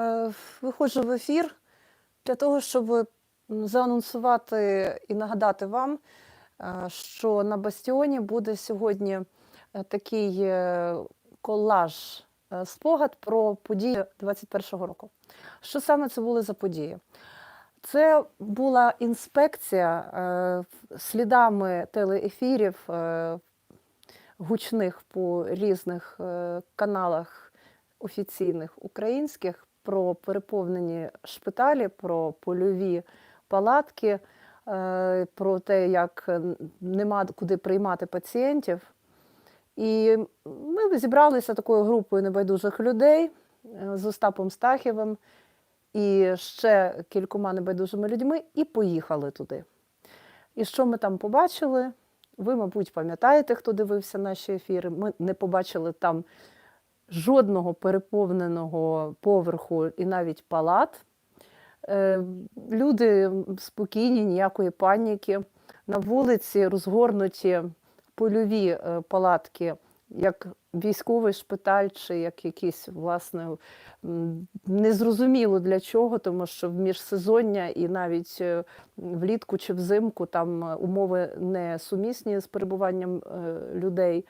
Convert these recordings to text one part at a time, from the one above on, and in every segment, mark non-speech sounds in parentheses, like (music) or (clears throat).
Е, Виходжу в ефір для того, щоб заанонсувати і нагадати вам, е, що на Бастіоні буде сьогодні е, такий колаж, спогад про події 21-го року. Що саме це були за події? Це була інспекція слідами телеефірів гучних по різних каналах офіційних українських про переповнені шпиталі, про польові палатки, е, про те, як нема куди приймати пацієнтів. І ми зібралися такою групою небайдужих людей е, з Остапом Стахівим і ще кількома небайдужими людьми, і поїхали туди. І що ми там побачили? Ви, мабуть, пам'ятаєте, хто дивився наші ефіри. Ми не побачили там жодного переповненого поверху і навіть палат. Е, Люди спокійні, ніякої паніки. На вулиці розгорнуті польові е, палатки, як військовий шпиталь, чи як якийсь, власне, незрозуміло для чого, тому що в міжсезоння і навіть е, влітку чи взимку там умови не сумісні з перебуванням людей.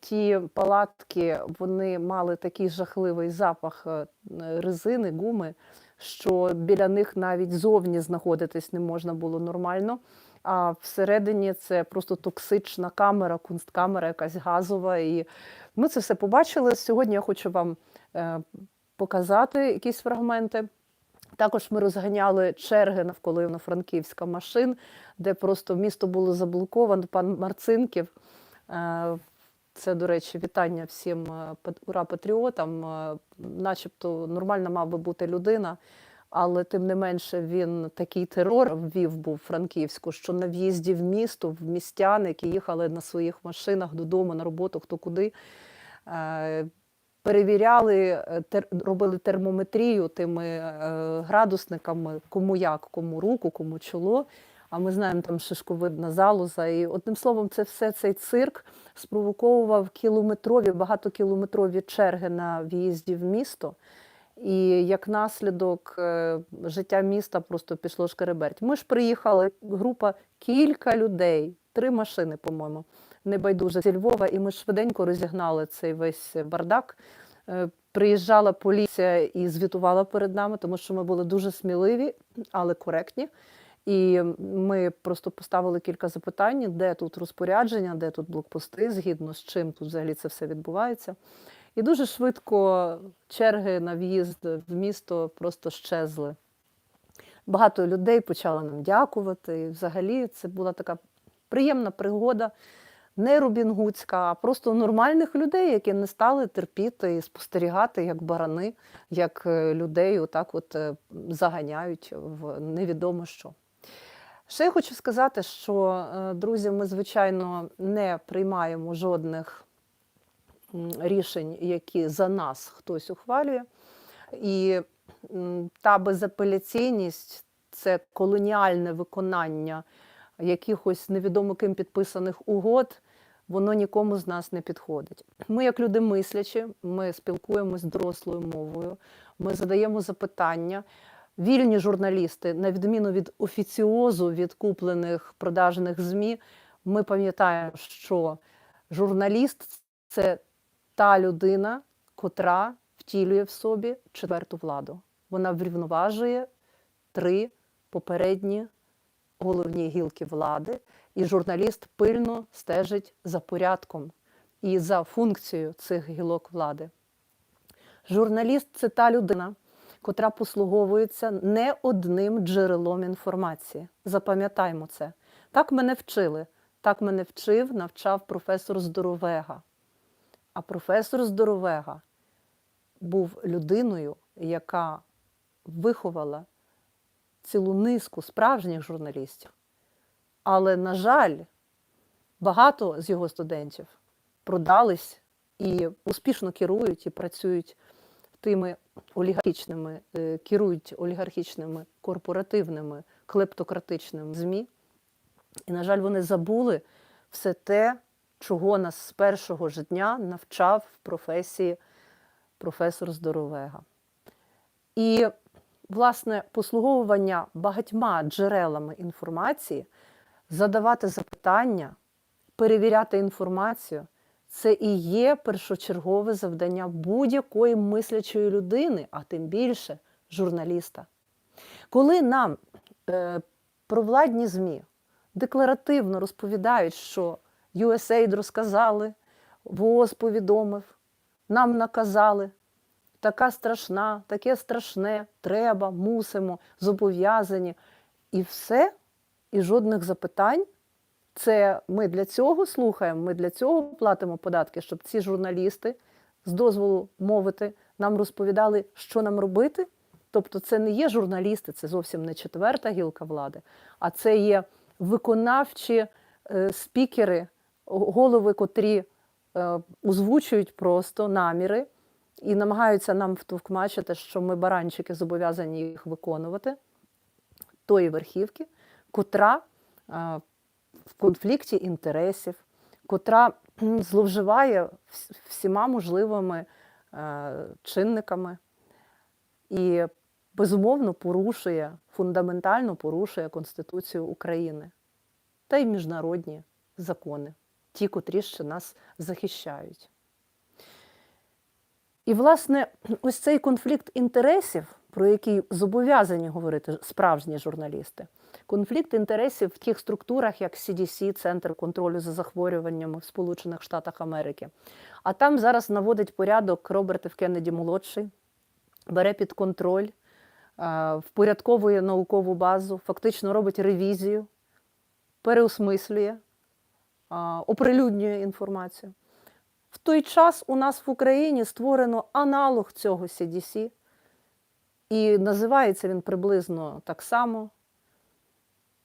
Ті палатки вони мали такий жахливий запах е, резини, гуми, що біля них навіть зовні знаходитись не можна було нормально. А всередині це просто токсична камера, кунсткамера, якась газова. І ми це все побачили. Сьогодні я хочу вам е, показати якісь фрагменти. Також ми розганяли черги навколо Івано-Франківська машин, де просто місто було заблоковано. Пан Марцинків. Е, Це, до речі, вітання всім е, пат- ура-патріотам. е, Начебто нормальна мав би бути людина, але тим не менше він такий терор ввів був Франківську, що на в'їзді в місто, в містян, які їхали на своїх машинах додому, на роботу, хто куди. Перевіряли, тер- робили термометрію тими е, градусниками, кому як, кому руку, кому чоло. А ми знаємо, там шишковидна залоза. І одним словом, це все цей цирк спровоковував кілометрові, багатокілометрові черги на в'їзді в місто. І як наслідок е, життя міста просто пішло шкереберть. Ми ж приїхали, група кілька людей, три машини, по-моєму, небайдуже зі Львова, і ми швиденько розігнали цей весь бардак. Е, Приїжджала поліція і звітувала перед нами, тому що ми були дуже сміливі, але коректні. І ми просто поставили кілька запитань, де тут розпорядження, де тут блокпости, згідно з чим тут взагалі це все відбувається. І дуже швидко черги на в'їзд в місто просто щезли. Багато людей почали нам дякувати. І взагалі це була така приємна пригода, не Робінгудська, а просто нормальних людей, які не стали терпіти і спостерігати, як барани, як е, людей отак от е, заганяють в невідомо що. Ще я хочу сказати, що, е, друзі, ми, звичайно, не приймаємо жодних рішень, які за нас хтось ухвалює. І та безапеляційність це колоніальне виконання якихось невідомо ким підписаних угод, воно нікому з нас не підходить. Ми, як люди мислячі, ми спілкуємось дорослою мовою, ми задаємо запитання. Вільні журналісти, на відміну від офіціозу від куплених продажних ЗМІ, ми пам'ятаємо, що журналіст це та людина, котра втілює в собі четверту владу. Вона врівноважує три попередні головні гілки влади, і журналіст пильно стежить за порядком і за функцією цих гілок влади. Журналіст це та людина, котра послуговується не одним джерелом інформації. Запам'ятаймо це. Так мене вчили. Так мене вчив, навчав професор Здоровега. А професор Здоровега був людиною, яка виховала цілу низку справжніх журналістів. Але, на жаль, багато з його студентів продались і успішно керують і працюють тими олігархічними, е, керують олігархічними корпоративними клептократичними ЗМІ. І, на жаль, вони забули все те, чого нас з першого ж дня навчав в професії професор Здоровега. І, власне, послуговування багатьма джерелами інформації, задавати запитання, перевіряти інформацію це і є першочергове завдання будь-якої мислячої людини, а тим більше журналіста. Коли нам е, провладні ЗМІ декларативно розповідають, що USAID розказали, ВООЗ повідомив, нам наказали, така страшна, таке страшне, треба, мусимо, зобов'язані. І все, і жодних запитань. Це ми для цього слухаємо, ми для цього платимо податки, щоб ці журналісти з дозволу мовити нам розповідали, що нам робити. Тобто, це не є журналісти, це зовсім не четверта гілка влади, а це є виконавчі е, спікери, голови, котрі е, озвучують просто наміри і намагаються нам втовкмачити, що ми баранчики зобов'язані їх виконувати, тої верхівки, котра е, в конфлікті інтересів, котра зловживає всіма можливими е, чинниками і безумовно порушує, фундаментально порушує Конституцію України та й міжнародні закони, ті, котрі ще нас захищають. І, власне, ось цей конфлікт інтересів, про який зобов'язані говорити справжні журналісти, конфлікт інтересів в тих структурах, як CDC, Центр контролю за захворюваннями в Сполучених Штатах Америки. А там зараз наводить порядок Роберт Ф. Кеннеді молодший, бере під контроль, е, впорядковує наукову базу, фактично робить ревізію, переосмислює, е, оприлюднює інформацію. В той час у нас в Україні створено аналог цього CDC, і називається він приблизно так само.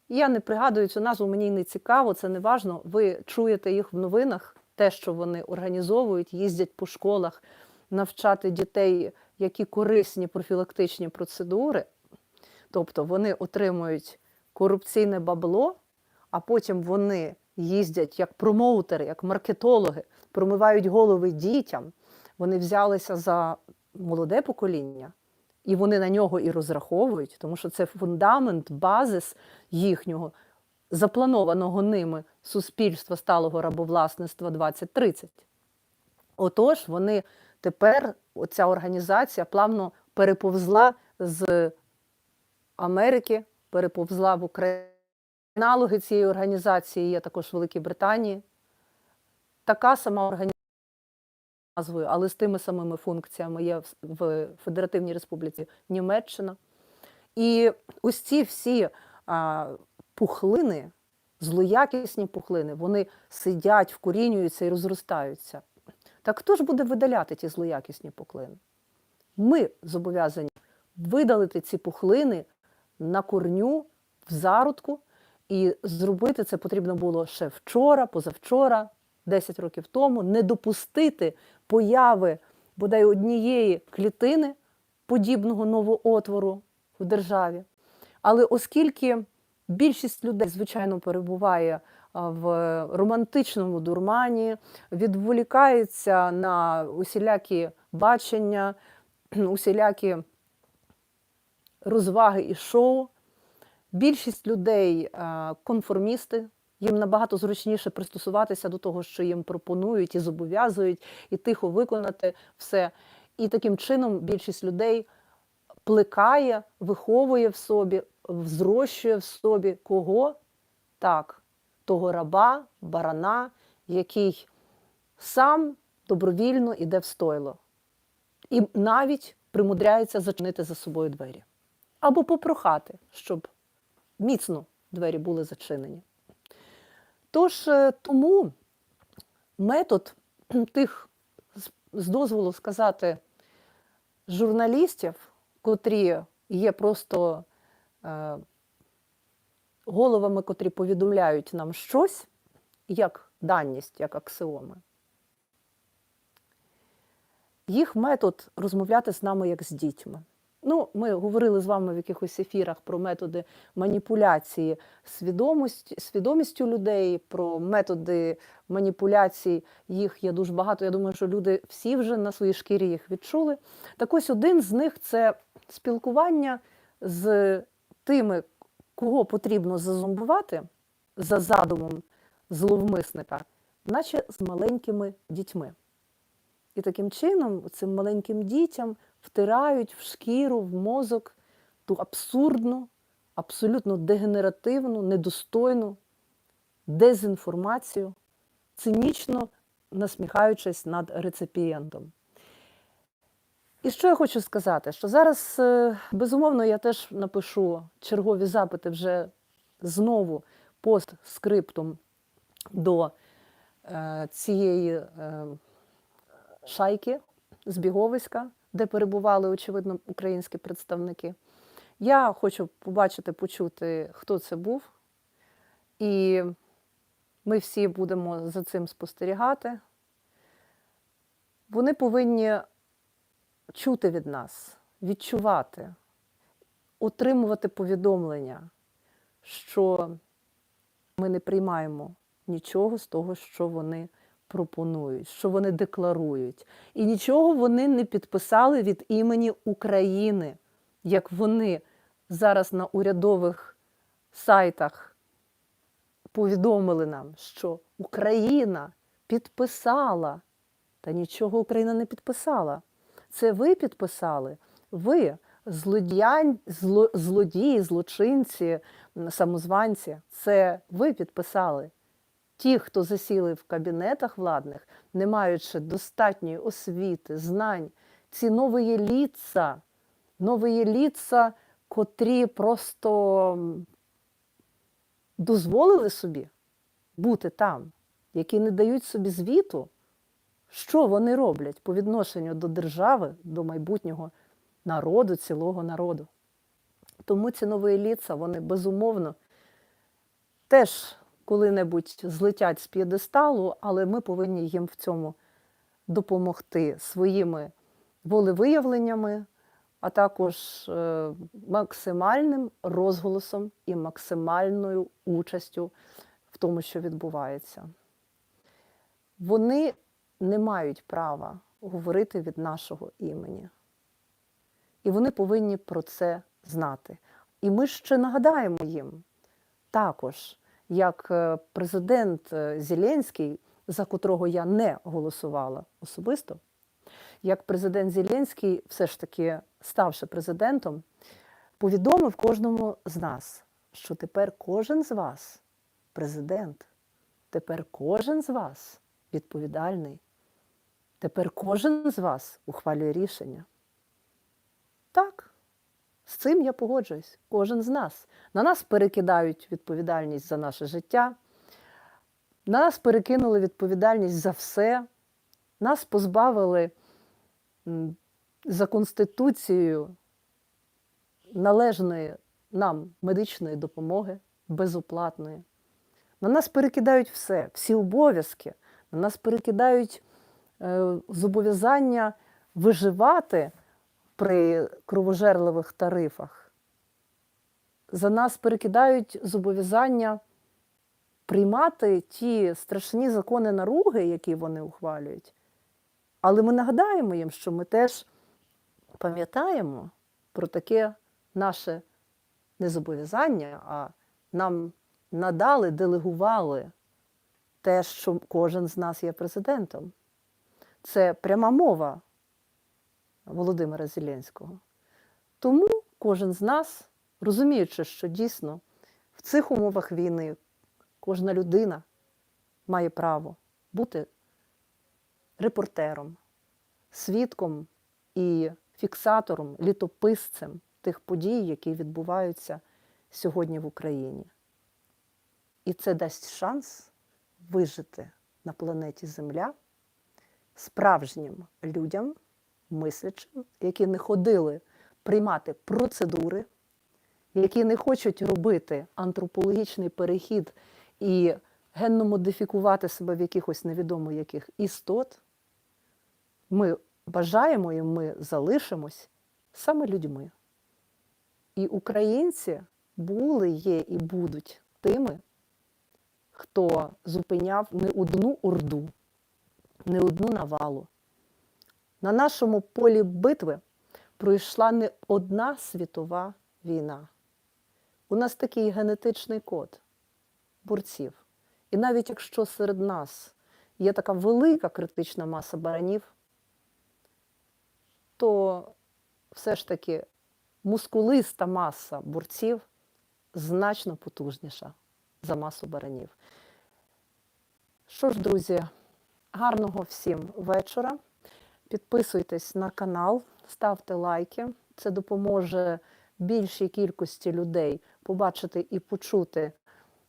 Я не пригадую цю назву, мені не цікаво, це не важно. Ви чуєте їх в новинах, те, що вони організовують, їздять по школах навчати дітей, які корисні профілактичні процедури. Тобто вони отримують корупційне бабло, а потім вони їздять як промоутери, як маркетологи, промивають голови дітям. Вони взялися за молоде покоління, і вони на нього і розраховують, тому що це фундамент, базис їхнього запланованого ними суспільства сталого рабовласництва 2030. Отож, вони тепер, оця організація плавно переповзла з Америки, переповзла в Україну. Аналоги цієї організації є також в Великій Британії. Така сама організація назвою, але з тими самими функціями є в- Федеративній Республіці Німеччина. І ось ці всі а, пухлини, злоякісні пухлини, вони сидять, вкорінюються і розростаються. Так хто ж буде видаляти ті злоякісні пухлини? Ми зобов'язані видалити ці пухлини на корню, в зародку, і зробити це потрібно було ще вчора, позавчора, 10 років тому, не допустити появи бодай однієї клітини подібного новоотвору в державі. Але оскільки більшість людей, звичайно, перебуває в романтичному дурмані, відволікається на усілякі бачення, (clears throat) усілякі розваги і шоу. Більшість людей конформісти, їм набагато зручніше пристосуватися до того, що їм пропонують і зобов'язують, і тихо виконати все. І таким чином більшість людей плекає, виховує в собі, взрощує в собі кого? Так, того раба, барана, який сам добровільно іде в стойло. І навіть примудряється зачинити за собою двері. Або попрохати, щоб міцно двері були зачинені. Тож е, тому метод (clears throat) тих, з- дозволу сказати, журналістів, котрі є просто е, головами, котрі повідомляють нам щось, як даність, як аксіоми. Їх метод розмовляти з нами як з дітьми. Ну, ми говорили з вами в якихось ефірах про методи маніпуляції свідомості, свідомістю людей, про методи маніпуляцій. Їх є дуже багато. Я думаю, що люди всі вже на своїй шкірі їх відчули. Так ось один з них це спілкування з тими, кого потрібно зазомбувати за задумом зловмисника, наче з маленькими дітьми. І таким чином цим маленьким дітям втирають в шкіру, в мозок ту абсурдну, абсолютно дегенеративну, недостойну дезінформацію, цинічно насміхаючись над реципієнтом. І що я хочу сказати? Що зараз, е, безумовно, я теж напишу чергові запити вже знову постскриптум до е, цієї шайки збіговиська, де перебували, очевидно, українські представники. Я хочу побачити, почути, хто це був. І ми всі будемо за цим спостерігати. Вони повинні чути від нас, відчувати, отримувати повідомлення, що ми не приймаємо нічого з того, що вони пропонують, що вони декларують. І нічого вони не підписали від імені України, як вони зараз на урядових сайтах повідомили нам, що Україна підписала, та нічого Україна не підписала. Це ви підписали. Ви, злодіянь, зло, злодії, злочинці, самозванці, це ви підписали. Ті, хто засіли в кабінетах владних, не маючи достатньої освіти, знань, ці нові ліца, нові ліца, котрі просто дозволили собі бути там, які не дають собі звіту, що вони роблять по відношенню до держави, до майбутнього народу, цілого народу. Тому ці нові ліца, вони безумовно теж коли-небудь злетять з п'єдесталу, але ми повинні їм в цьому допомогти своїми волевиявленнями, а також е, максимальним розголосом і максимальною участю в тому, що відбувається. Вони не мають права говорити від нашого імені. І вони повинні про це знати. І ми ще нагадаємо їм також, як е, президент е, Зеленський, за котрого я не голосувала особисто, як президент Зеленський, все ж таки ставши президентом, повідомив кожному з нас, що тепер кожен з вас президент, тепер кожен з вас відповідальний, тепер кожен з вас ухвалює рішення. Так, з цим я погоджуюсь, кожен з нас. На нас перекидають відповідальність за наше життя, на нас перекинули відповідальність за все, нас позбавили за Конституцією належної нам медичної допомоги, безоплатної. На нас перекидають все, всі обов'язки, на нас перекидають е, зобов'язання виживати при кровожерливих тарифах. За нас перекидають зобов'язання приймати ті страшні закони наруги, які вони ухвалюють. Але ми нагадаємо їм, що ми теж пам'ятаємо про таке наше не зобов'язання, а нам надали, делегували те, що кожен з нас є президентом. Це пряма мова Володимира Зеленського. Тому кожен з нас, розуміючи, що дійсно в цих умовах війни кожна людина має право бути репортером, свідком і фіксатором, літописцем тих подій, які відбуваються сьогодні в Україні. І це дасть шанс вижити на планеті Земля справжнім людям, мислячим, які не ходили приймати процедури, які не хочуть робити антропологічний перехід і генно модифікувати себе в якихось невідомо яких істот. Ми бажаємо і ми залишимось саме людьми. І українці були, є і будуть тими, хто зупиняв не одну орду, не одну навалу. На нашому полі битви пройшла не одна світова війна. У нас такий генетичний код борців. І навіть якщо серед нас є така велика критична маса баранів, то все ж таки мускулиста маса борців значно потужніша за масу баранів. Що ж, друзі, гарного всім вечора. Підписуйтесь на канал, ставте лайки. Це допоможе більшій кількості людей побачити і почути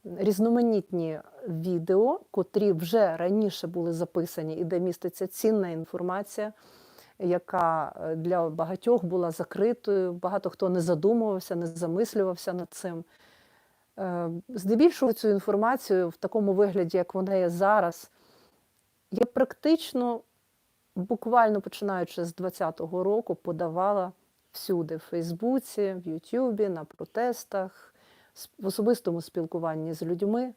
різноманітні відео, котрі вже раніше були записані і де міститься цінна інформація, яка е, для багатьох була закритою. Багато хто не задумувався, не замислювався над цим. Е, Здебільшого цю інформацію в такому вигляді, як вона є зараз, я практично, буквально починаючи з 2020 року, подавала всюди в Фейсбуці, в Ютубі, на протестах, в особистому спілкуванні з людьми.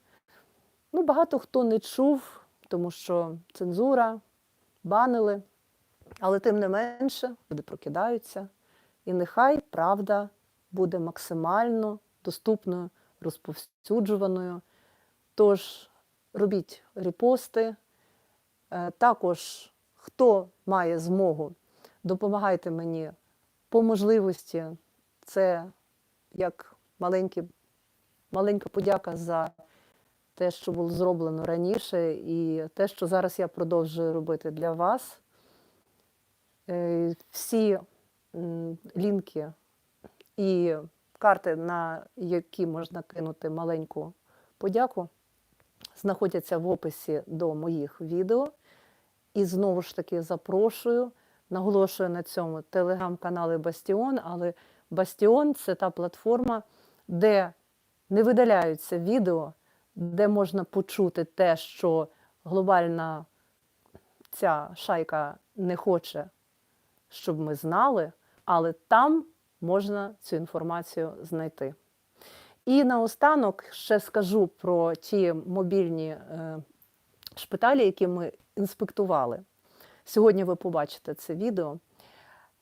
Ну, багато хто не чув, тому що цензура, банили. Але тим не менше, люди прокидаються, і нехай правда буде максимально доступною, розповсюджуваною. Тож робіть репости. Е, Також, хто має змогу, допомагайте мені по можливості. Це як маленькі, маленька подяка за те, що було зроблено раніше, і те, що зараз я продовжую робити для вас. Е, Всі лінки і карти, на які можна кинути маленьку подяку, знаходяться в описі до моїх відео. І знову ж таки запрошую, наголошую на цьому телеграм-канали Бастіон, але Бастіон це та платформа, де не видаляються відео, де можна почути те, що глобальна ця шайка не хоче, щоб ми знали, але там можна цю інформацію знайти. І наостанок ще скажу про ті мобільні е, шпиталі, які ми інспектували. Сьогодні ви побачите це відео.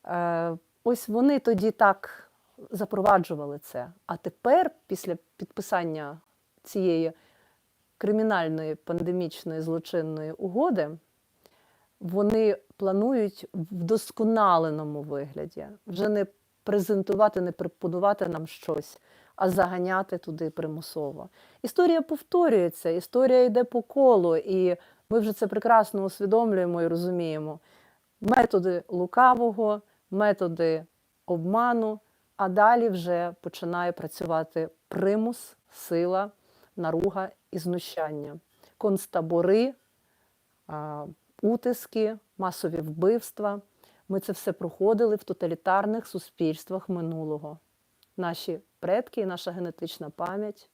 Е, ось вони тоді так запроваджували це. А тепер, після підписання цієї кримінальної пандемічної злочинної угоди, вони планують в вдосконаленому вигляді вже не презентувати, не пропонувати нам щось, а заганяти туди примусово. Історія повторюється, історія йде по колу, і ми вже це прекрасно усвідомлюємо і розуміємо. Методи лукавого, методи обману, а далі вже починає працювати примус, сила, наруга і знущання. Концтабори, утиски, масові вбивства. Ми це все проходили в тоталітарних суспільствах минулого. Наші предки і наша генетична пам'ять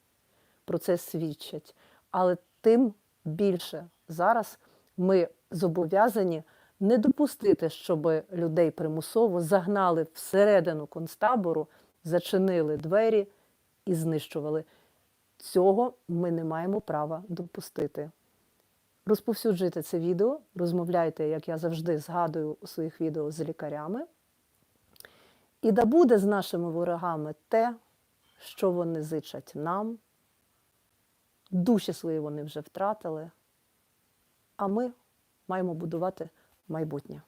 про це свідчать. Але тим більше зараз ми зобов'язані не допустити, щоб людей примусово загнали всередину концтабору, зачинили двері і знищували. Цього ми не маємо права допустити. Розповсюджуйте це відео, розмовляйте, як я завжди згадую у своїх відео з лікарями. І да буде з нашими ворогами те, що вони зичать нам. Душі свої вони вже втратили, а ми маємо будувати майбутнє.